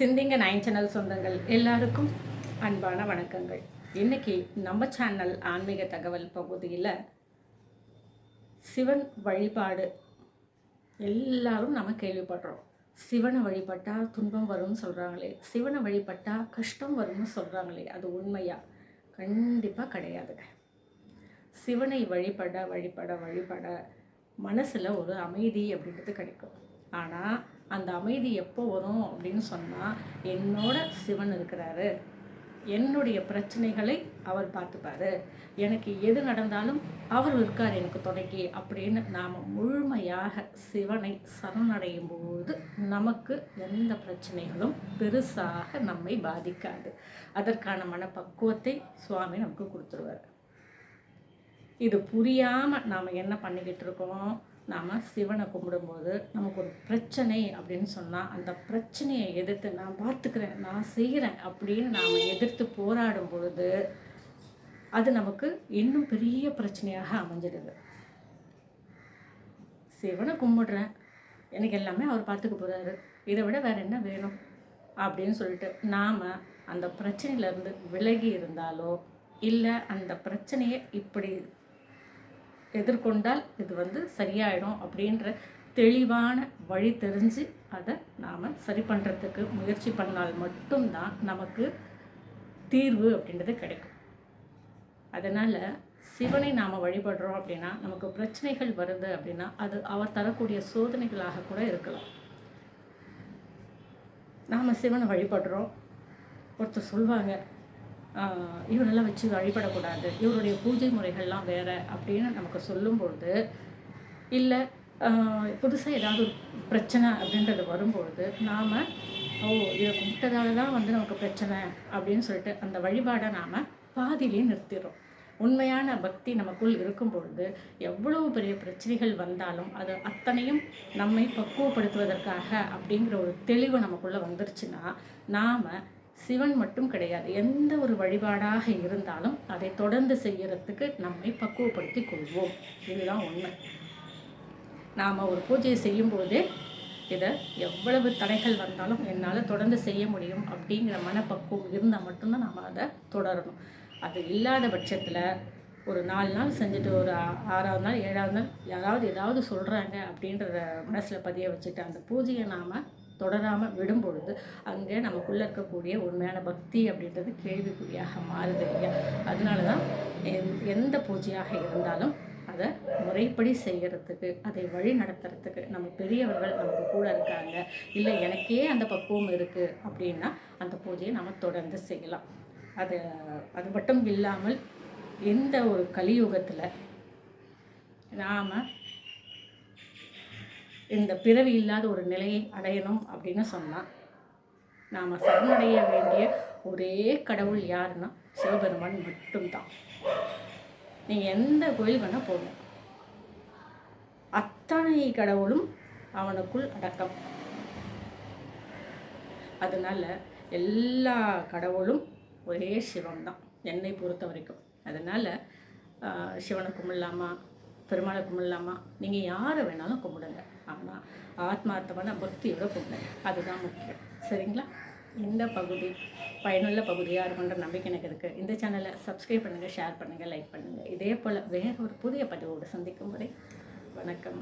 சிந்திங்க nine channel சொந்தங்கள். எல்லாருக்கும் அன்பான வணக்கங்கள். இன்னைக்கு நம்ம சேனல் ஆன்மீக தகவல் பகுதியில் சிவன் வழிபாடு. எல்லாரும் நம்ம கேள்விப்படுறோம். சிவனை வழிபட்டால் துன்பம் வரும்னு சொல்கிறாங்களே சிவனை வழிபட்டால் கஷ்டம் வரும்னு சொல்கிறாங்களே அது உண்மையா? கண்டிப்பாக கிடையாதுங்க. சிவனை வழிபட வழிபட வழிபட மனசில் ஒரு அமைதி அப்படின்றது கிடைக்கும். ஆனால் அந்த அமைதி எப்போ வரும் அப்படின்னு சொன்னால் என்னோட சிவன் இருக்கிறாரு. என்னுடைய பிரச்சனைகளை அவர் பார்த்துப்பாரு. எனக்கு எது நடந்தாலும் அவர் இருக்கார் எனக்கு துணைக்கி அப்படின்னு நாம் முழுமையாக சிவனை சரணடையும் போது நமக்கு எந்த பிரச்சனைகளும் பெருசாக நம்மை பாதிக்காது. அதற்கான மனப்பக்குவத்தை சுவாமி நமக்கு கொடுத்துருவார். இது புரியாமல் நாம் என்ன பண்ணிக்கிட்டு இருக்கோம்? நாம் சிவனை கும்பிடும்போது நமக்கு ஒரு பிரச்சனை அப்படின்னு சொன்னால் அந்த பிரச்சனையை எதிர்த்து நான் பார்த்துக்கிறேன் நான் செய்கிறேன் அப்படின்னு நாம் எதிர்த்து போராடும் பொழுது அது நமக்கு இன்னும் பெரிய பிரச்சனையாக அமைஞ்சிடுது. சிவனை கும்பிடுறேன் எனக்கு எல்லாமே அவர் பார்த்துக்க போகிறாரு இதை விட வேறு என்ன வேணும் அப்படின்னு சொல்லிட்டு நாம் அந்த பிரச்சனையிலேருந்து விலகி இருந்தாலோ இல்லை அந்த பிரச்சனையை இப்படி எதிர்கொண்டால் இது வந்து சரியாயிடும் அப்படின்ற தெளிவான வழி தெரிஞ்சு அதை நாம் சரி பண்ணுறதுக்கு முயற்சி பண்ணால் மட்டும்தான் நமக்கு தீர்வு அப்படின்றது கிடைக்கும். அதனால் சிவனை நாம் வழிபடுறோம் அப்படின்னா நமக்கு பிரச்சனைகள் வருது அப்படின்னா அது அவர் தரக்கூடிய சோதனைகளாக கூட இருக்கலாம். நாம் சிவனை வழிபடுறோம். ஒருத்தர் சொல்லுவாங்க இவரெல்லாம் வச்சு வழிபடக்கூடாது. இவருடைய பூஜை முறைகள்லாம் வேறு அப்படின்னு நமக்கு சொல்லும்பொழுது இல்லை புதுசாக ஏதாவது ஒரு பிரச்சனை அப்படின்றது வரும்பொழுது நாம் ஓ இதை கும்பிட்டதால தான் வந்து நமக்கு பிரச்சனை அப்படின்னு சொல்லிட்டு அந்த வழிபாடை நாம் பாதியிலே நிறுத்திடுறோம். உண்மையான பக்தி நமக்குள் இருக்கும் பொழுது எவ்வளவு பெரிய பிரச்சனைகள் வந்தாலும் அது அத்தனையும் நம்மை பக்குவப்படுத்துவதற்காக அப்படிங்கிற ஒரு தெளிவு நமக்குள்ளே வந்துருச்சுன்னா நாம் சிவன் மட்டும் கிடையாது. எந்த ஒரு வழிபாடாக இருந்தாலும் அதை தொடர்ந்து செய்யறதுக்கு நம்மை பக்குவப்படுத்தி கொள்வோம். இதுதான் உண்மை. நாம் ஒரு பூஜையை செய்யும்போதே இதை எவ்வளவு தடைகள் வந்தாலும் என்னால் தொடர்ந்து செய்ய முடியும் அப்படிங்கிற மனப்பக்குவம் இருந்தால் மட்டும்தான் நாம் அதை தொடரணும். அது இல்லாத பட்சத்தில் ஒரு நாலு நாள் செஞ்சுட்டு ஒரு ஆறாவது நாள் ஏழாவது நாள் யாராவது ஏதாவது சொல்கிறாங்க அப்படின்றத மனசில் பதிய வச்சுட்டு அந்த பூஜையை நாம் தொடராமல் விடும் பொழுது அங்கே நமக்குள்ளே இருக்கக்கூடிய உண்மையான பக்தி அப்படின்றது கேள்விக்குறியாக மாறுது இல்லையா? அதனால தான் எந்- எந்த பூஜையாக இருந்தாலும் அதை முறைப்படி செய்கிறதுக்கு அதை வழி நடத்துறதுக்கு நம்ம பெரியவர்கள் நமக்கு கூட இருக்காங்க. இல்லை எனக்கே அந்த பக்குவம் இருக்குது அப்படின்னா அந்த பூஜையை நம்ம தொடர்ந்து செய்யலாம். அது அது மட்டும் இல்லாமல் எந்த ஒரு கலியுகத்தில் நாம் இந்த பிறவி இல்லாத ஒரு நிலையை அடையணும் அப்படின்னு சொன்னால் நாம் சரணடைய வேண்டிய ஒரே கடவுள் யாருன்னா சிவபெருமான் மட்டும்தான். நீங்கள் எந்த கோயில் வேணால் போகணும் அத்தனை கடவுளும் அவனுக்குள் அடக்கம். அதனால் எல்லா கடவுளும் ஒரே சிவம் தான் என்னை பொறுத்த வரைக்கும். அதனால் சிவனை கும்பிடலாமா பெருமாளை கும்பிடலாமா? நீங்கள் யாரை வேணாலும் கும்பிடுங்க. ஆனால் ஆத்மார்த்தமான பக்தியோட கும்பிடுங்க. அதுதான் முக்கியம். சரிங்களா? இந்த பகுதி பயனுள்ள பகுதியாக இருக்குன்ற நம்பிக்கை எனக்கு இருக்குது இந்த சேனலை சப்ஸ்கிரைப் பண்ணுங்கள் ஷேர் பண்ணுங்கள் லைக் பண்ணுங்கள் இதே போல் வேறு ஒரு புதிய பதிவோடு சந்திக்கும் வரை வணக்கம்.